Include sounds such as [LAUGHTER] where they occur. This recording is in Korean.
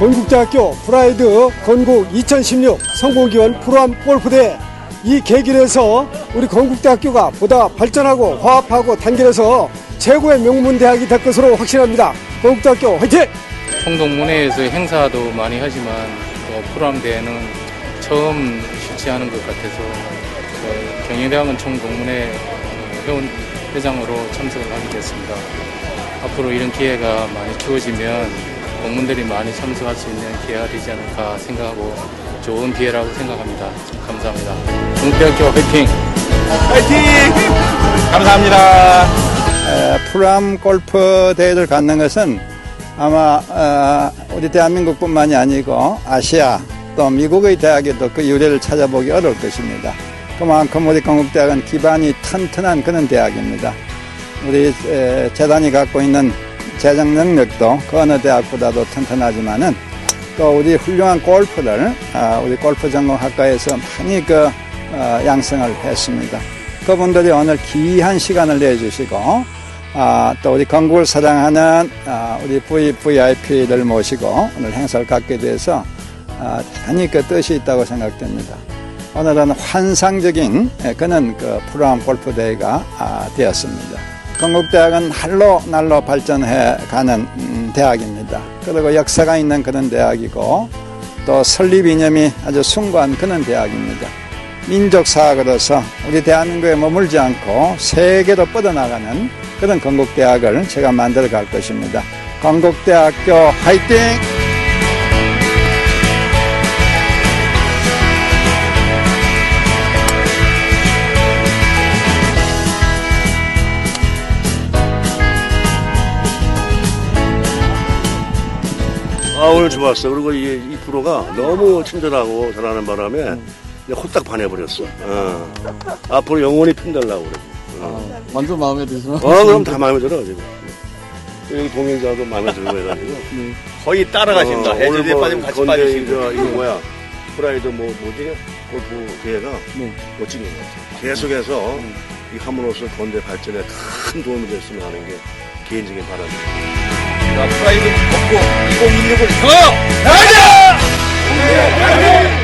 건국대학교 프라이드 건국 2016 성공기원 프로암 골프대회 이 계기에서 우리 건국대학교가 보다 발전하고 화합하고 단결해서 최고의 명문 대학이 될 것으로 확신합니다. 건국대학교 화이팅! 총동문회에서 행사도 많이 하지만 또 프로암 대회는 처음 실시하는 것 같아서 저희 경희대학원 총동문회 회원 회장으로 참석을 하게 됐습니다. 앞으로 이런 기회가 많이 주어지면 공문들이 많이 참석할 수 있는 기회가 되지 않을까 생각하고 좋은 기회라고 생각합니다. 감사합니다. 동대학교 화이팅! 파이팅! 감사합니다. 에, 프로암 골프 대회를 갖는 것은 아마 어, 우리 대한민국뿐만이 아니고 아시아 또 미국의 대학에도 그 유래를 찾아보기 어려울 것입니다. 그만큼 우리 건국대학은 기반이 튼튼한 그런 대학입니다. 우리 에, 재단이 갖고 있는 재정 능력도 그 어느 대학보다도 튼튼하지만은 또 우리 훌륭한 골프를 아, 우리 골프 전공학과에서 많이 그 어, 양성을 했습니다. 그분들이 오늘 귀한 시간을 내주시고 아, 또 우리 건국을 사랑하는 아, 우리 VVIP를 모시고 오늘 행사를 갖게 돼서 아, 대단히 그 뜻이 있다고 생각됩니다. 오늘은 환상적인 예, 그는 그 프로암 골프 대회가 아, 되었습니다. 건국대학은 날로 날로 발전해 가는 음, 대학입니다. 그리고 역사가 있는 그런 대학이고 또 설립 이념이 아주 숭고한 그런 대학입니다. 민족 사학으로서 우리 대한민국에 머물지 않고 세계로 뻗어나가는 그런 건국대학을 제가 만들어 갈 것입니다. 건국대학교 화이팅! 오늘 좋았어. 그리고 이, 이 프로가 너무 친절하고 잘하는 바람에 그냥 홀딱 반해버렸어. 어. 앞으로 영원히 핀달라고 그래. 어, 완전 마음에 드시나? 어, 그럼 다 마음에 들어, 지금. 여기 동행자도 마음에 들고 해가지고. [LAUGHS] 거의 따라가신다. 어, 오늘 뭐 빠지면 같이 건대 빠지시고. 이거, 이거 뭐야. 프라이드 뭐, 뭐지? 골프 대회가 네. 멋진 것 같아. 계속해서 이 함으로써 건대 발전에 큰 도움이 됐으면 하는 게 개인적인 바람입니다. 프라이드 업고 2016을 향하여 나가자!